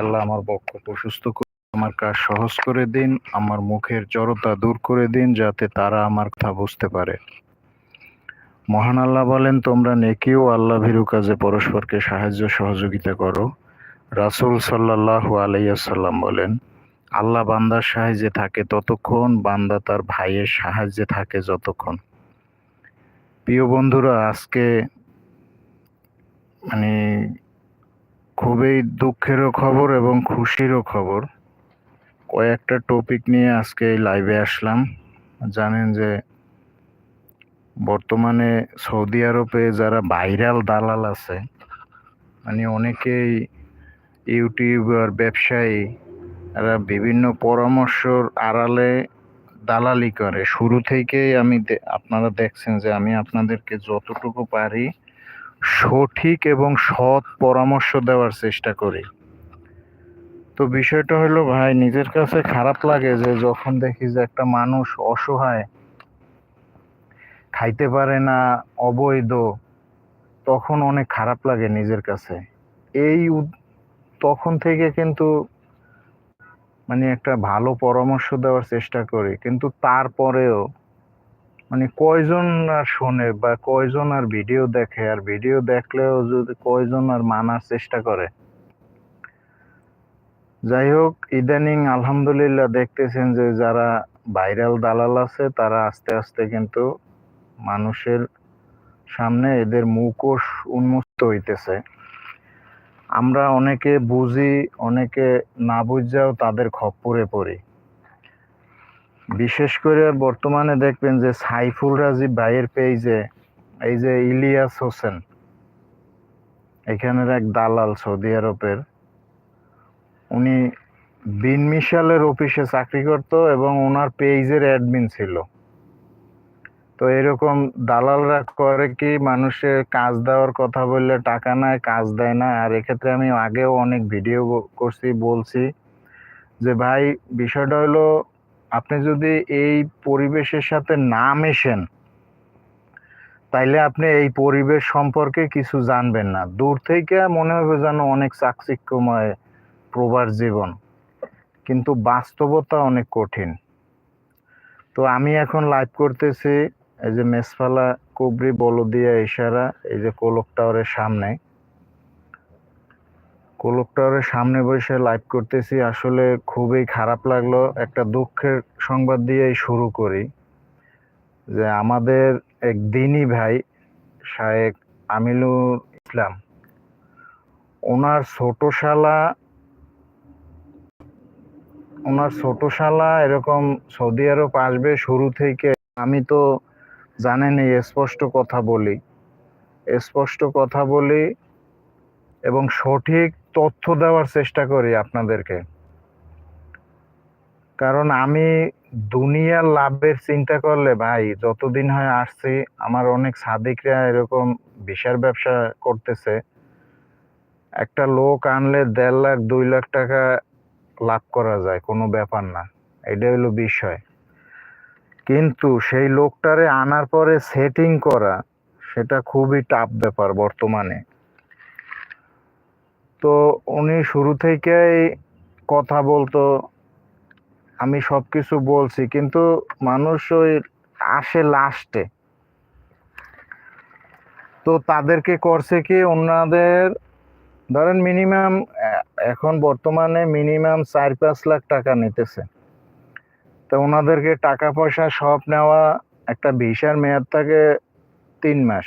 আল্লাহ আমার বক্ষ প্রশস্ত করে, আমার কাজ সহজ করে দিন, আমার মুখের জড়তা দূর করে দিন যাতে তারা আমার কথা বুঝতে পারে। মহান আল্লাহ বলেন, তোমরা নেকি ও আল্লাহ ভীরু কাজে পরস্পরকে সাহায্য সহযোগিতা করো। রাসূল সাল্লাল্লাহু আলাইসাল্লাম বলেন, আল্লাহ বান্দার সাহায্যে থাকে ততক্ষণ, বান্দা তার ভাইয়ের সাহায্যে থাকে যতক্ষণ। প্রিয় বন্ধুরা, আজকে মানে খুবই দুঃখেরও খবর এবং খুশিরও খবর। কয়েকটা টপিক নিয়ে আজকে এই লাইভে আসলাম। জানেন যে বর্তমানে সৌদি আরবে যারা ভাইরাল দালাল আছে মানে অনেকেই ইউটিউবার ব্যবসায়ী এরা বিভিন্ন পরামর্শর আড়ালে দালালি করে। শুরু থেকেই আমি আপনারা দেখছেন যে আমি আপনাদেরকে যতটুকু পারি সঠিক এবং সৎ পরামর্শ দেওয়ার চেষ্টা করি। তো বিষয়টা হলো, ভাই, নিজের কাছে খারাপ লাগে যে যখন দেখি যে একটা মানুষ অসহায়, খাইতে পারে না, অবৈধ, তখন অনেক খারাপ লাগে নিজের কাছে। এই তখন থেকে কিন্তু মানে একটা ভালো পরামর্শ দেওয়ার চেষ্টা করি। কিন্তু তারপরেও মানে কয়জন আর শোনে বা কয়জন আর ভিডিও দেখে? আর ভিডিও দেখলেও যদি কয়জন আর মানার চেষ্টা করে? যাই হোক, ইদানিং আলহামদুলিল্লাহ দেখতেছেন যে যারা ভাইরাল দালাল আছে, তারা আস্তে আস্তে কিন্তু মানুষের সামনে এদের মুখোশ উন্মুক্ত হইতেছে। আমরা অনেকে বুঝি, অনেকে না বুঝাও তাদের খপ্পরে পড়ি। বিশেষ করে বর্তমানে দেখবেন যে সাইফুল রাজীব ভাইয়ের পেজে এই যে ইলিয়াস হোসেন, এখানের এক দালাল সৌদি আরবের, উনি বিন মিশালের অফিসে চাকরি করত এবং ওনার পেজের অ্যাডমিন ছিল। তো এরকম দালালরা করে কি মানুষের কাজ দেওয়ার কথা বললে টাকা নেয়, কাজ দেয় না? আর এক্ষেত্রে আমি আগেও অনেক ভিডিও করছি, বলছি যে ভাই বিষয়টা হলো আপনি যদি এই পরিবেশের সাথে না মেশেন, তাইলে আপনি এই পরিবেশ সম্পর্কে কিছু জানবেন না। দূর থেকে মনে হবে যেন অনেক চাকচিক্যময় প্রবার জীবন, কিন্তু বাস্তবতা অনেক কঠিন। তো আমি এখন লাইভ করতেছি, এই যে মেসফালা কুবরি, বলদিয়া, ইশারা, এই যে কোলক টাওয়ারের সামনে। কোলক টাওয়ারের সামনে বসে লাইভ করতেছি। আসলে খুবই খারাপ লাগল। একটা দুঃখের সংবাদ দিয়েই শুরু করি। যে আমাদের এক দিনই ভাই, শায়েক আমিনুল ইসলাম, ওনার ছোটশালা ওনার ছোটশালা এরকম সৌদি আরব আসবে শুরু থেকে। আমি তো জানেন এই স্পষ্ট কথা বলি। স্পষ্ট কথা বলি এবং সঠিক তথ্য দেওয়ার চেষ্টা করি আপনাদেরকে। কারণ আমি দুনিয়ার লাভের চিন্তা করলে, ভাই, যতদিন হয় আসছি, আমার অনেক সাদিকরা এরকম বিশাল ব্যবসা করতেছে। একটা লোক আনলে দেড় লাখ, দুই লাখ টাকা লাভ করা যায়, কোনো ব্যাপার না। এটা হলো বিষয়। কিন্তু সেই লোকটারে আনার পরে সেটিং করা, সেটা খুবই টাফ ব্যাপার বর্তমানে। তো উনি শুরু থেকেই কথা বলতো, আমি সব কিছু বলছি, কিন্তু মানুষ ওই আসে লাস্টে তো তাদেরকে করছে কি ওনাদের ধরেন মিনিমাম এখন বর্তমানে মিনিমাম চার পাঁচ লাখ টাকা নিতেছে। তো ওনাদেরকে টাকা পয়সা সব নেওয়া একটা ভিসার মেয়াদ থাকে তিন মাস।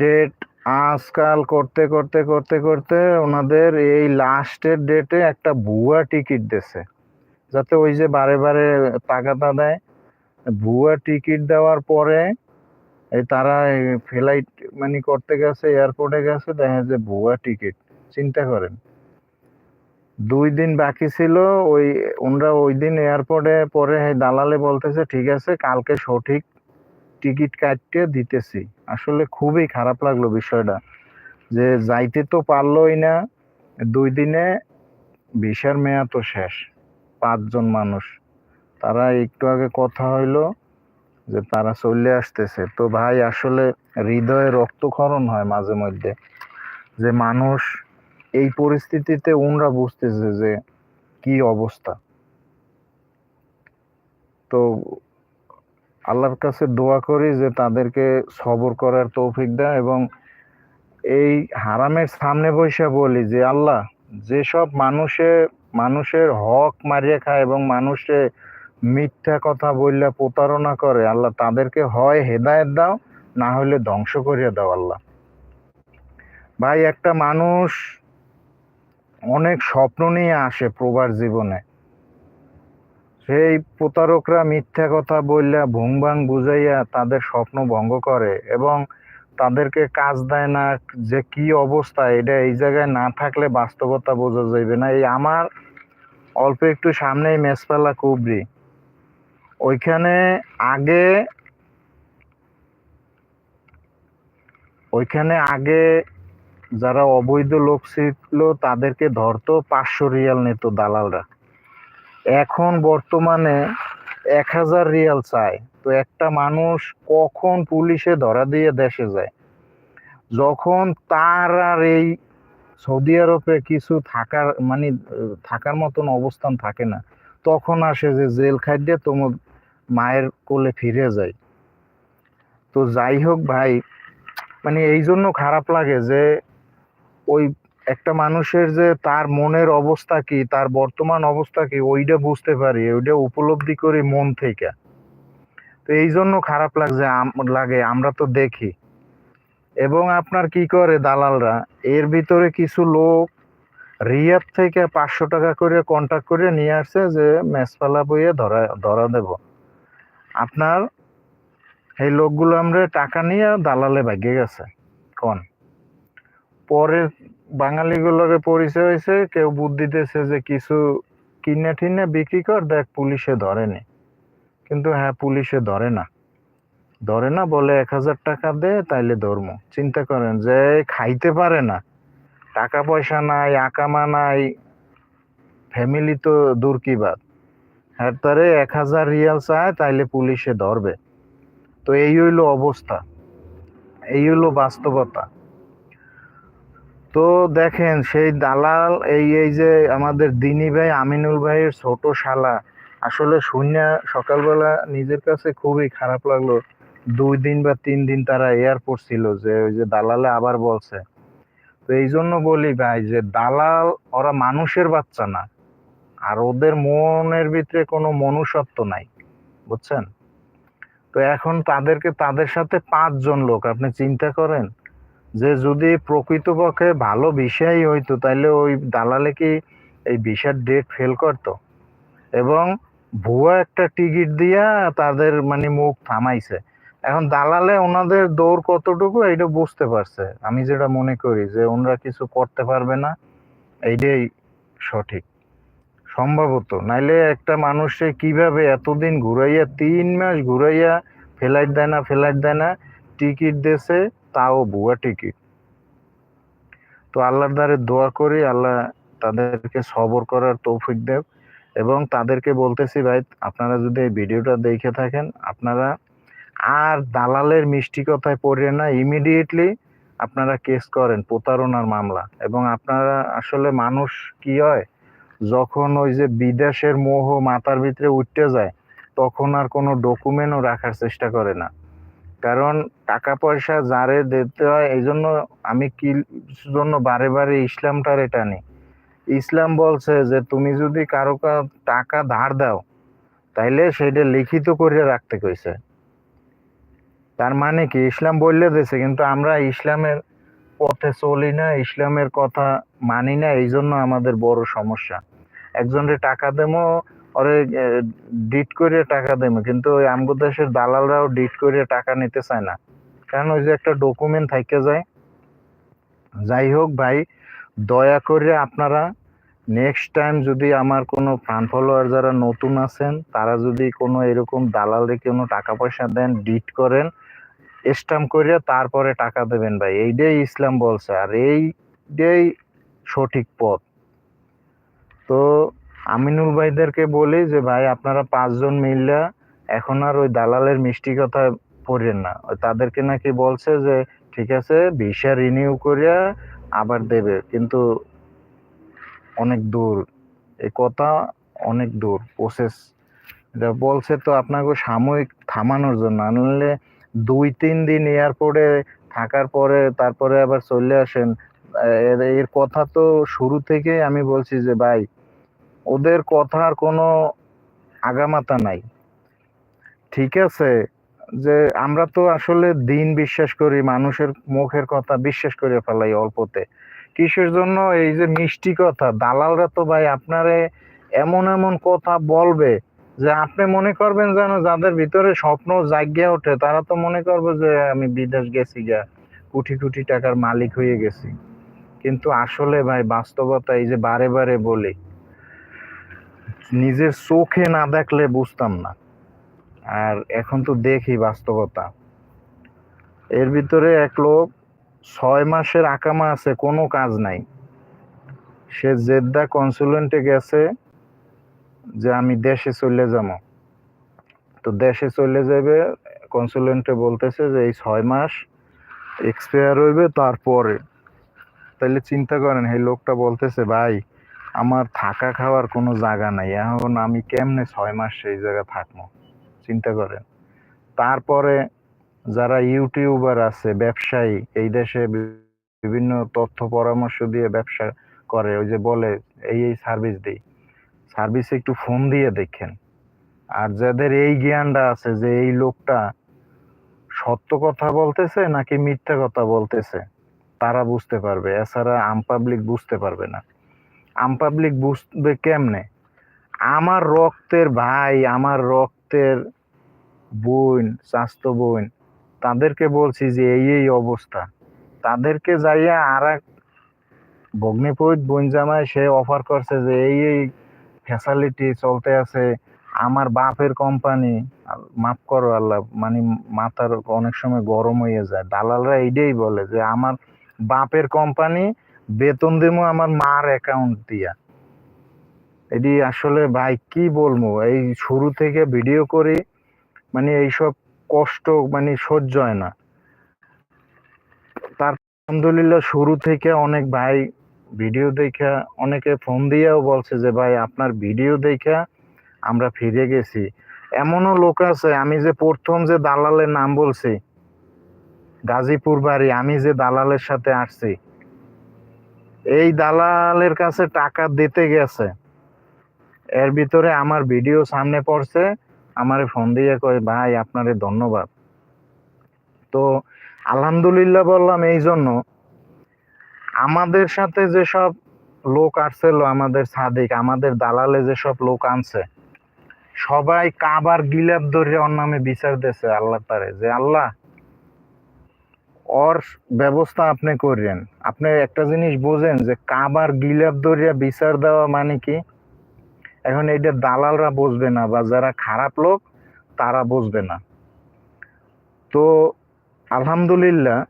ডেট আজকাল করতে করতে করতে করতে ওনাদের এই লাস্টের ডেটে একটা ভুয়া টিকিট দিছে যাতে ওই যে বারে বারে টাকাটা দেয়। ভুয়া টিকিট দেওয়ার পরে এই তারা ফ্লাইট মানে করতে গেছে, এয়ারপোর্টে গেছে দেখা যে ভুয়া টিকিট। চিন্তা করেন। দুই দিন বাকি ছিল, ওই ওনরা ওই দিন এয়ারপোর্টে পরে দালালে বলতেছে, ঠিক আছে, কালকে সঠিক টিকিট কাটতে দিতেছি। আসলে খুবই খারাপ লাগল বিষয়টা, যে যাইতে তো পারলোই না, দুই দিনে ভিসার মেয়াদ তো শেষ, পাঁচজন মানুষ। তারা একটু আগে কথা হইল যে তারা চলে আসতেছে। তো ভাই, আসলে হৃদয়ে রক্তক্ষরণ হয় মাঝে মধ্যে, যে মানুষ এই পরিস্থিতিতে ওনরা বুঝতেছে যে কি অবস্থা। তো আল্লাহর কাছে দোয়া করি যে তাদেরকে সবর করার তৌফিক দেয় এবং এই হারামের সামনে বসে বলি যে আল্লাহ যেসব মানুষে, মানুষের হক মারিয়ে খায় এবং মানুষে মিথ্যা কথা বললে প্রতারণা করে, আল্লাহ তাদেরকে হয় হেদায়েত দাও, না হলে ধ্বংস করিয়া দাও আল্লাহ। ভাই, একটা মানুষ অনেক স্বপ্ন নিয়ে আসে প্রবার জীবনে। সেই প্রতারকরা মিথ্যা কথা বললে ভুং ভাং বুঝাইয়া তাদের স্বপ্ন ভঙ্গ করে এবং তাদেরকে কাজ দেয় না যে কি অবস্থা, এটা এই জায়গায় না থাকলে বাস্তবতা বোঝা যাইবে না। এই আমার অল্প একটু সামনেই মেসপালা কুবরি। ওইখানে আগে ওইখানে আগে যারা অবৈধ লোক ছিল তাদেরকে ধরতো পাঁচশো রিয়াল নিত দালালরা। এখন বর্তমানে এক হাজার রিয়াল চায় তো একটা মানুষ কখন পুলিশে ধরা দিয়ে দেশে যায়? যখন তার আর এই সৌদি আরবে কিছু থাকার মানে থাকার মতন অবস্থান থাকে না, তখন আসে যে জেল খাদ্যে তোমার মায়ের কোলে ফিরে যায়। তো যাই হোক ভাই মানে এই জন্য খারাপ লাগে যে ওই একটা মানুষের যে তার মনের অবস্থা কি, তার বর্তমান অবস্থা কি, ওইটা বুঝতে পারি, ওইটা উপলব্ধি করি মন থেকে। তো এই জন্য খারাপ লাগছে লাগে, আমরা তো দেখি। এবং আপনার কি করে দালালরা? এর ভিতরে কিছু লোক রিয়াদ থেকে পাঁচশো টাকা করে কন্ট্যাক্ট করে নিয়ে আসছে যে মেসপালা বইয়ে ধরা ধরা দেব। আপনার এই লোকগুলো আমরা টাকা নিয়ে দালালে ভাগে গেছে। কোন? পরে বাঙালিগুলোকে পরিচয় হয়েছে, কেউ বুদ্ধি দিতেছে যে কিছু কিনে টিনে বিক্রি কর, দেখ পুলিশে ধরেনি। কিন্তু হ্যাঁ পুলিশে ধরে না। ধরে না বলে এক হাজার টাকা দে, তাইলে ধর্ম। চিন্তা করেন যে খাইতে পারে না। টাকা পয়সা নাই, আকামা নাই ফ্যামিলি তো দূর কি বাদ হ্যাঁ তারে এক হাজার রিয়াল চায়, তাইলে পুলিশে ধরবে। তো এই হইল অবস্থা। এই হইল বাস্তবতা। তো দেখেন, সেই দালাল, এই এই যে আমাদের দিনী ভাই, আমিনুল ভাইয়ের ছোট শালা, আসলে শূন্য সকালবেলা নিজের কাছে খুবই খারাপ লাগল। দুই দিন বা তিন দিন তারা এয়ারপোর্ট ছিল যে ওই যে দালালে আবার বলছে। তো এই জন্য বলি ভাই যে দালাল, ওরা মানুষের বাচ্চা না। আর ওদের মনের ভিতরে কোনো মনুষ্যত্ব নাই, বুঝছেন? তো এখন তাদেরকে, তাদের সাথে পাঁচজন লোক, আপনি চিন্তা করেন যে যদি প্রকৃতপক্ষে ভালো বিষয়ই হইতো তাহলে ওই দালালে কি এই ভিসার ডেট ফেল করতো? এবং ভুয়া একটা টিকিট দিয়া তাদের মানে মুখ থামাইছে। এখন দালালে ওনাদের দৌড় কতটুকু এইটা বুঝতে পারছে। আমি যেটা মনে করি যে ওনারা কিছু করতে পারবে না, এইটাই সঠিক। সম্ভবত। নাইলে একটা মানুষে কীভাবে এতদিন ঘুরাইয়া, তিন মাস ঘুরাইয়া ফ্লাইট দেয় না, ফ্লাইট দেয় না, টিকিট দেছে তাও ভুয়া টিকিট। তো আল্লাহর দ্বারে দোয়া করি, আল্লাহ তাদেরকে সবর করার তৌফিক দেব এবং তাদেরকে বলতেছি, ভাই, আপনারা যদি এই ভিডিওটা দেখে থাকেন, আপনারা আর দালালের মিষ্টি কথায় পড়ে না ইমিডিয়েটলি আপনারা কেস করেন প্রতারণার মামলা। এবং আপনারা আসলে মানুষ কি হয়, যখন ওই যে বিদেশের মোহ মাথার ভিতরে উঠতে যায়, তখন আর কোনো ডকুমেন্টও রাখার চেষ্টা করে না। কারণ টাকা পয়সা যারে দিতে হয় এই জন্য আমি কি জন্য বারে বারে ইসলামটার এটা নেই ইসলাম বলছে যে, তুমি যদি কারও টাকা ধার দাও, তাইলে সেটা লিখিত করে রাখতে কইছে। তার মানে কি? ইসলাম বললে দিয়েছে কিন্তু আমরা ইসলামের পথে চলি না, ইসলামের কথা মানি না এই জন্য আমাদের বড় সমস্যা। একজনের টাকা দেবো ওরে ডিট করে টাকা দেবো কিন্তু ওই আমগো দেশের দালালরাও ডিট করে টাকা নিতে চায় না। কারণ ওই যে একটা ডকুমেন্ট থাইকে যায়। যাই হোক ভাই, দয়া করে আপনারা নেক্সট টাইম যদি আমার কোনো ফান ফলোয়ার যারা নতুন আছেন, তারা যদি কোনো এরকম দালালে কোনো টাকা পয়সা দেন ডিট করেন স্টাম্প করে তারপরে টাকা দেবেন ভাই। এইটাই ইসলাম বলছে, আর এইটাই সঠিক পথ। তো আমিনুল ভাইদেরকে বলি যে, ভাই, আপনারা পাঁচজন মিললে এখন আর ওই দালালের মিষ্টি কথা পড়েন না। তাদেরকে নাকি বলছে যে, ঠিক আছে, ভিসা রিনিউ করিয়া আবার দেবে। কিন্তু অনেক দূর, এই কথা অনেক দূর প্রসেস এটা বলছে তো আপনাকে সাময়িক থামানোর জন্য। নাহলে দুই তিন দিন এয়ারপোর্টে থাকার পরে তারপরে আবার চলে আসেন। এর কথা তো শুরু থেকে আমি বলছি যে, ভাই ওদের কথার কোনো আগামাতা নাই। ঠিক আছে? যে আমরা তো আসলে দিন বিশ্বাস করি, মানুষের মুখের কথা বিশ্বাস করে ফেলাই অল্পতে। কিসের জন্য? এই যে মিষ্টি কথা, দালালরা তো ভাই আপনারে এমন এমন কথা বলবে যে আপনি মনে করবেন যেন যাদের ভিতরে স্বপ্ন জাগিয়ে ওঠে, তারা তো মনে করবে যে আমি বিদেশ গেছি গা, কোটি কোটি টাকার মালিক হয়ে গেছি। কিন্তু আসলে ভাই বাস্তবতা এই যে বারে বারে বলি নিজের চোখে না দেখলে বুঝতাম না। আর এখন তো দেখি বাস্তবতা। এর ভিতরে এক লোক ছয় মাসের আকামা আছে, কোনো কাজ নাই। সে জেদ্দা কনসুলেন্টে গেছে যে আমি দেশে চলে যাব। তো দেশে চলে যাবে কনসুলেন্টে বলতেছে যে এই ছয় মাস এক্সপায়ার হইবে তারপরে। তাহলে চিন্তা করেন, এই লোকটা বলতেছে, ভাই আমার থাকা খাওয়ার কোনো জায়গা নাই। এখন আমি কেমনে ছয় মাস সেই জায়গায় থাকব? চিন্তা করেন। তারপরে যারা ইউটিউবার আছে, ব্যবসায়ী, এই দেশে বিভিন্ন তথ্য পরামর্শ দিয়ে ব্যবসা করে, ওই যে বলে, এই এই সার্ভিস দিই। সার্ভিসে একটু ফোন দিয়ে দেখেন। আর যাদের এই জ্ঞানটা আছে যে এই লোকটা সত্য কথা বলতেছে নাকি মিথ্যা কথা বলতেছে, তারা বুঝতে পারবে। এছাড়া আম পাবলিক বুঝতে পারবে না। আম পাবলিক বুঝবে কেমনে? আমার রক্তের ভাই, আমার রক্তের বোন, স্বাস্থ্য বোন, তাদেরকে বলছি যে এই এই অবস্থা। তাদেরকে যাইয়া আর এক ভগ্নিপৈত বোন জামাই সে অফার করছে যে এই এই ফ্যাসিলিটি চলতে আছে, আমার বাপের কোম্পানি মাফ করো আল্লাহ মানে মাথার অনেক সময় গরম হয়ে যায়। দালালরা এইটাই বলে যে আমার বাপের কোম্পানি বেতন দেবো আমার মার অ্যাকাউন্ট দিয়া। এটি আসলে ভাই কি বলব এই শুরু থেকে ভিডিও করি মানে এইসব কষ্ট মানে সহ্য হয় না। তার আলহামদুলিল্লাহ শুরু থেকে অনেক ভাই ভিডিও দেখা, অনেকে ফোন দিয়েও বলছে যে, ভাই, আপনার ভিডিও দেখা আমরা ফিরে গেছি। এমনও লোক আছে, আমি যে প্রথম যে দালালের নাম বলছি, গাজীপুর বাড়ি, আমি যে দালালের সাথে আসছি এই দালালের কাছে টাকা দিতে গেছে। এর ভিতরে আমার ভিডিও সামনে পড়ছে, আমার ফোন দিয়ে কয়, ভাই, আপনারে ধন্যবাদ। তো আলহামদুলিল্লাহ বললাম এই জন্য। আমাদের সাথে যেসব লোক আসছিল, আমাদের সাদিক, আমাদের দালালে যেসব লোক আনছে, সবাই কাবার গিলাপ ধরে ওর নামে বিচার দিয়েছে, আল্লাহ তারে, যে আল্লাহ ওর ব্যবস্থা আপনি করেন। আপনি একটা জিনিস বোঝেন যে কাবার গিলাপ ধরিয়া বিচার দেওয়া মানে কি? এখন এইটা দালালরা বুঝবে না বা যারা খারাপ লোক, তারা বুঝবে না। তো আলহামদুলিল্লাহ,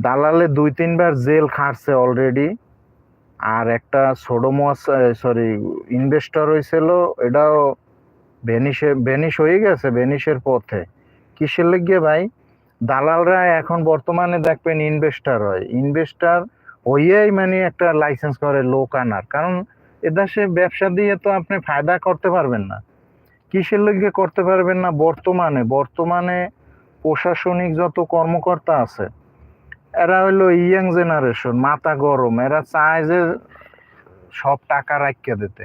দালালে দুই তিনবার জেল খাটছে অলরেডি আর একটা সোডোমস সরি ইনভেস্টর হয়েছিল এটাও ভেনিশে ভেনিশ হয়ে গেছে ভেনিশের পথে। কিসের লেগে ভাই? দালালরা এখন বর্তমানে দেখবেন ইনভেস্টার হয়। ইনভেস্টার হইয়াই মানে একটা লাইসেন্স করে, লোক আনার। কারণ এদেশে ব্যবসা দিয়ে তো আপনি ফায়দা করতে পারবেন না। কিসের লেগে করতে পারবেন না বর্তমানে? বর্তমানে প্রশাসনিক যত কর্মকর্তা আছে, এরা হইল ইয়াং জেনারেশন মাথা গরম। এরা চায় যে সব টাকা রাখিয়ে দিতে।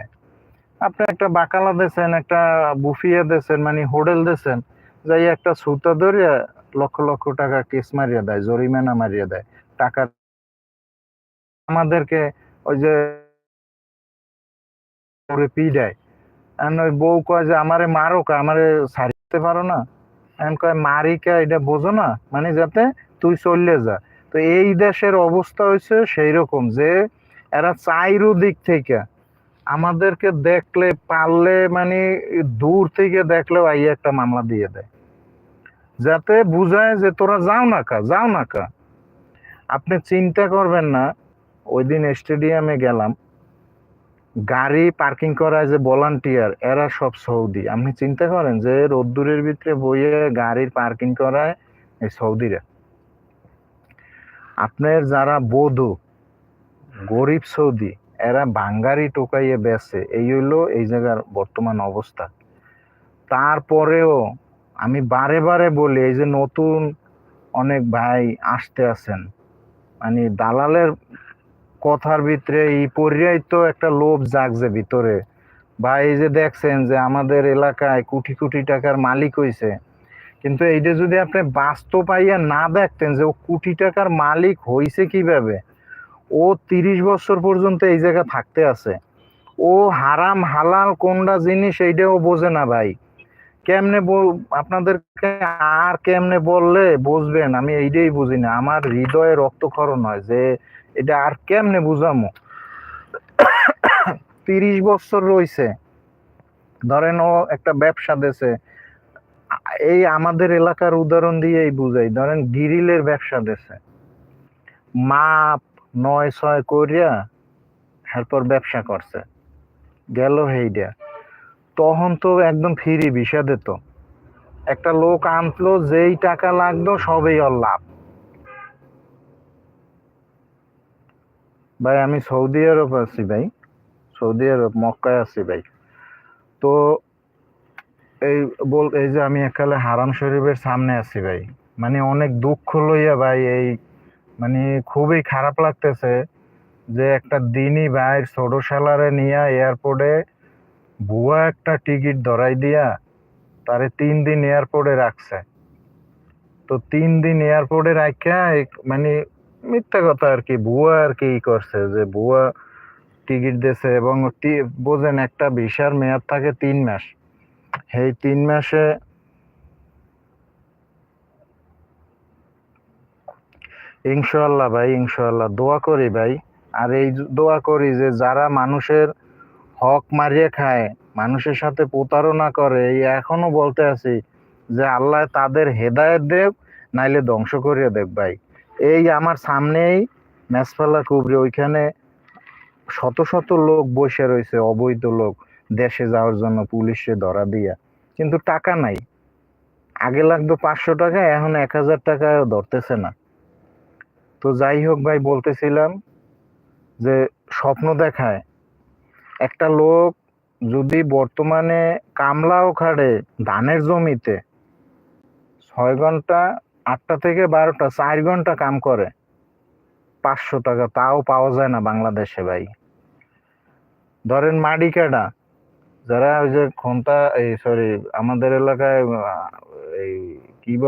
আপনি একটা বাকালা দিয়েছেন একটা বুফিয়া দিয়েছেন মানে হোটেল দিয়েছেন যাই একটা সুতা ধরিয়া লক্ষ লক্ষ টাকা কেস মারিয়া দেয়, জরিমানা মারিয়া দেয়। টাকা আমাদেরকে ওই যে পি দেয়। ওই বউ কয় যে, আমারে মারো কা আমারে ছাড়তে পারো না। কয়, মারি কা এটা বোঝো না মানে যাতে তুই চললে যা। তো এই দেশের অবস্থা হয়েছে সেই রকম যে, এরা চাইরু দিক থেকে আমাদেরকে দেখলে, পারলে মানে দূর থেকে দেখলেও আই একটা মামলা দিয়ে দেয়। যাতে বুঝায় যে তোরা যাও না কা, যাও না কা। আপনি চিন্তা করবেন না ওই দিন স্টেডিয়ামে গেলাম। গাড়ি পার্কিং করায় যে ভলান্টিয়ার, এরা সব সৌদি। আপনি চিন্তা করেন যে রোদ্দুরের ভিতরে বইয়ে গাড়ির পার্কিং করায় এই সৌদিরা। আপনার যারা বধূ, গরিব সৌদি, এরা বাঙ্গারি টোকাইয়ে বেছে এই হইল এই জায়গার বর্তমান অবস্থা। তারপরেও আমি বারে বারে বলি, এই যে নতুন অনেক ভাই আসতে আছেন। মানে দালালের কথার ভিতরে এই পর্যায় তো একটা লোভ জাগছে ভিতরে। বা এই যে দেখছেন যে আমাদের এলাকায় কোটি কোটি টাকার মালিক হইছে। কিন্তু এইটা যদি আপনি বাস্তব পাইয়া না দেখতেন যে ও কোটি টাকার মালিক হইছে কীভাবে, ও তিরিশ বছর পর্যন্ত এই জায়গা থাকতে আছে। ও হারাম হালাল কোনটা জিনিস এইটাও বোঝে না ভাই। কেমনে আপনাদেরকে আর কেমনে বললে বুঝবেন? আমি এইটাই বুঝি না। আমার হৃদয়ে রক্তক্ষরণ হয় যে এটা আর কেমনে বুঝামো? তিরিশ বছর রইছে। ধরেন ও একটা ব্যবসা দেশে এই আমাদের এলাকার উদাহরণ দিয়েই বুঝাই। ধরেন গিরিলের ব্যবসা দেশে মাপ নয় ছয় করিয়া এরপর ব্যবসা করছে। গেল হেইডা। তখন তো একদম ফ্রি ভিসা দিত একটা লোক আনলো, যেই টাকা লাগতো সবই ওর লাভ। ভাই, আমি সৌদি আরব আছি ভাই। সৌদি আরব, মক্কায় আছি ভাই। তো এই বল, এই যে আমি একালে হারাম শরীফের সামনে আছি ভাই। মানে অনেক দুঃখ লইয়া ভাই, এই মানে খুবই খারাপ লাগতেছে যে একটা দিনই ভাই ছোট শালারে নিয়ে এয়ারপোর্টে ভুয়া একটা টিকিট ধরাই দিয়া তারে তিন দিন এয়ারপোর্টে রাখছে। তো তিন দিন এয়ারপোর্টে রাখা মানে মিথ্যা কথা আর কি ভুয়া আর কি করছে যে ভুয়া টিকিট দিয়েছে এবং বোঝেন একটা ভিসার মেয়াদ থাকে তিন মাস। এই তিন মাসে ইনশাল্লাহ ভাই ইনশাল্লাহ দোয়া করি ভাই। আর এই দোয়া করি যে যারা মানুষের হক মারিয়ে খায়, মানুষের সাথে প্রতারণা করে, এই এখনও বলতে আছি যে আল্লাহ তাদের হেদায়েত দেব, নাইলে ধ্বংস করিয়ে দেব ভাই। এই আমার সামনেই মেসফালা কুবরি, ওইখানে শত শত লোক বসে রয়েছে, অবৈধ লোক, দেশে যাওয়ার জন্য পুলিশে ধরা দিয়া। কিন্তু টাকা নাই। আগে লাগতো পাঁচশো টাকা, এখন এক হাজার টাকায় ধরতেছে না। তো যাই হোক ভাই, বলতেছিলাম যে স্বপ্ন দেখায় একটা লোক যদি বর্তমানে কামলাও খাড়ে ধানের জমিতে, ছয় ঘণ্টা, আটটা থেকে বারোটা, চার ঘণ্টা কাম করে, পাঁচশো টাকা, তাও পাওয়া যায় না বাংলাদেশে ভাই। ধরেন মাডিকাটা যারা ওই যে খন্তা, এই সরি আমাদের এলাকায় এই, কি বলে?